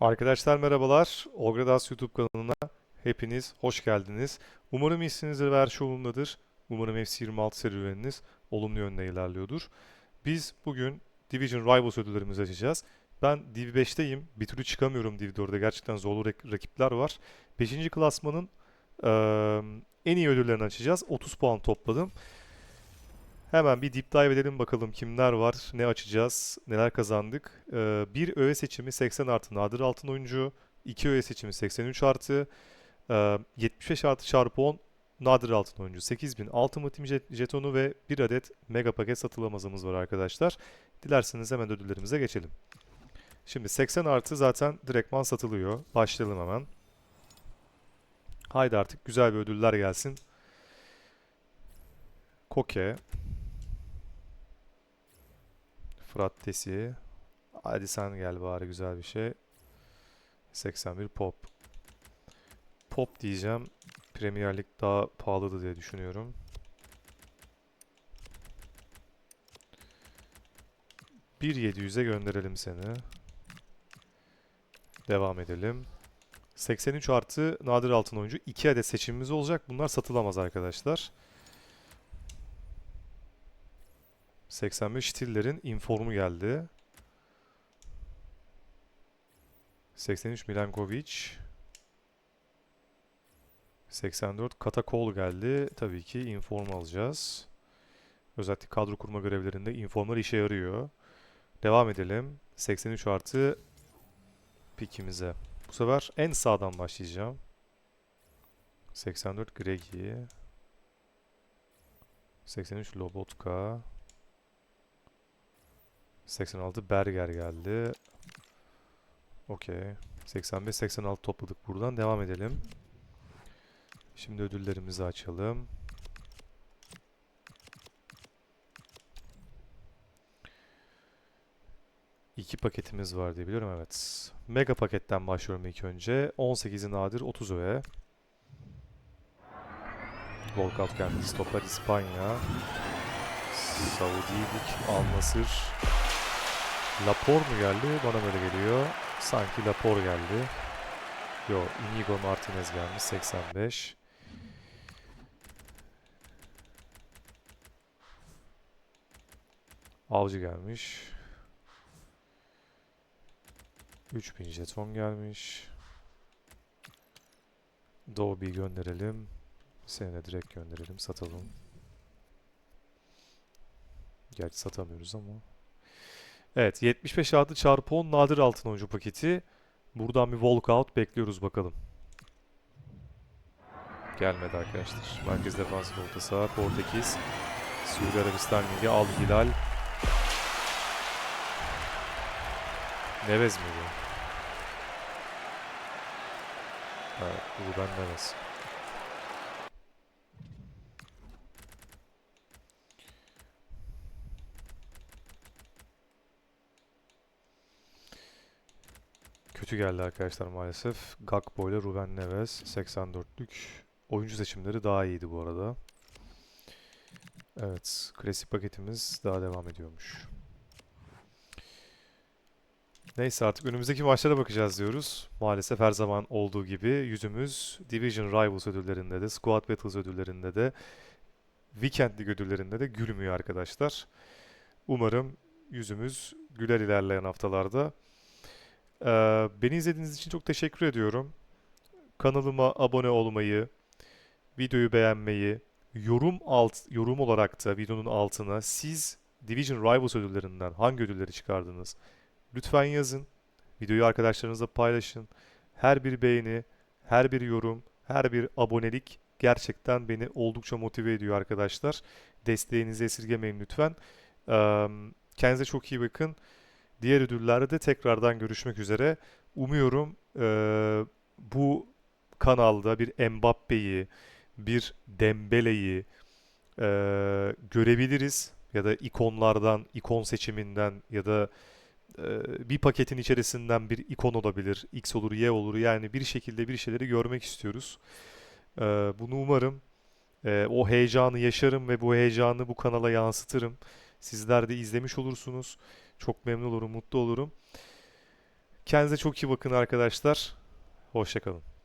Arkadaşlar merhabalar. Ogradas YouTube kanalına hepiniz hoş geldiniz. Umarım iyisinizdir ve her şey yolundadır. Umarım FC26 serüveniniz olumlu yönde ilerliyordur. Biz bugün Division Rivals ödüllerimizi açacağız. Ben Div 5'teyim. Bir türlü çıkamıyorum Div 4'e. Gerçekten zorlu rak- rakipler var. 5. klasmanın eee, en iyi ödüllerini açacağız. 30 puan topladım. Hemen bir deep dive edelim bakalım kimler var, ne açacağız, neler kazandık. Ee, bir öğe seçimi 80 artı nadir altın oyuncu, iki öğe seçimi 83 artı, e, 75 artı çarpı 10 nadir altın oyuncu, 8000 Ultimate Team jet- jetonu ve bir adet mega paket satılamazımız var arkadaşlar. Dilerseniz hemen ödüllerimize geçelim. Şimdi 80 artı zaten direktman satılıyor. Başlayalım hemen. Haydi artık güzel bir ödüller gelsin. Koke. Frattesi. Hadi sen gel bari güzel bir şey. 81 pop. Pop diyeceğim. Premier Lig daha pahalıdı diye düşünüyorum. Bir 700'e gönderelim seni. Devam edelim. 83 artı nadir altın oyuncu. 2 adet seçimimiz olacak. Bunlar satılamaz arkadaşlar. 85 Stiller'in informu geldi. 83 Milankovic. 84 Katakol geldi. Tabii ki inform alacağız. Özellikle kadro kurma görevlerinde informlar işe yarıyor. Devam edelim. 83 artı pikimize. Bu sefer en sağdan başlayacağım. 84 Gregi. 83 Lobotka. 86 Berger geldi. Okey. 85-86 topladık buradan. Devam edelim. Şimdi ödüllerimizi açalım. İki paketimiz var diye biliyorum evet. Mega paketten başlıyorum ilk önce. 18'i nadir 30 öğe. Walkout geldi. Stoplar İspanya. Saudi Al Nassr. Lapor mu geldi? Bana böyle geliyor. Sanki Lapor geldi. Yo, Inigo Martinez gelmiş 85. Avcı gelmiş. 3000 jeton gelmiş. Dobi gönderelim. Seni de direkt gönderelim, satalım. Gerçi satamıyoruz ama. Evet 75 artı çarpı 10 nadir altın oyuncu paketi. Buradan bir walkout bekliyoruz bakalım. Gelmedi arkadaşlar. Merkez defansif orta saha. Portekiz. Suudi Arabistan Ligi Al Hilal. Neves mi bu? Evet, Ruben Neves. Kötü geldi arkadaşlar maalesef. Gakpo ile Ruben Neves 84'lük. Oyuncu seçimleri daha iyiydi bu arada. Evet, klasik paketimiz daha devam ediyormuş. Neyse artık önümüzdeki maçlara bakacağız diyoruz. Maalesef her zaman olduğu gibi yüzümüz Division Rivals ödüllerinde de, Squad Battles ödüllerinde de, Weekend League ödüllerinde de gülmüyor arkadaşlar. Umarım yüzümüz güler ilerleyen haftalarda. Ee, beni izlediğiniz için çok teşekkür ediyorum. Kanalıma abone olmayı, videoyu beğenmeyi, yorum alt yorum olarak da videonun altına siz Division Rivals ödüllerinden hangi ödülleri çıkardınız? Lütfen yazın. Videoyu arkadaşlarınızla paylaşın. Her bir beğeni, her bir yorum, her bir abonelik gerçekten beni oldukça motive ediyor arkadaşlar. Desteğinizi esirgemeyin lütfen. Ee, kendinize çok iyi bakın. Diğer ödüllerde de tekrardan görüşmek üzere. Umuyorum eee, bu kanalda bir Mbappe'yi, bir Dembele'yi eee, görebiliriz. Ya da ikonlardan, ikon seçiminden ya da eee, bir paketin içerisinden bir ikon olabilir. X olur, Y olur. Yani bir şekilde bir şeyleri görmek istiyoruz. Eee, bunu umarım eee, o heyecanı yaşarım ve bu heyecanı bu kanala yansıtırım. Sizler de izlemiş olursunuz. Çok memnun olurum, mutlu olurum. Kendinize çok iyi bakın arkadaşlar. Hoşçakalın.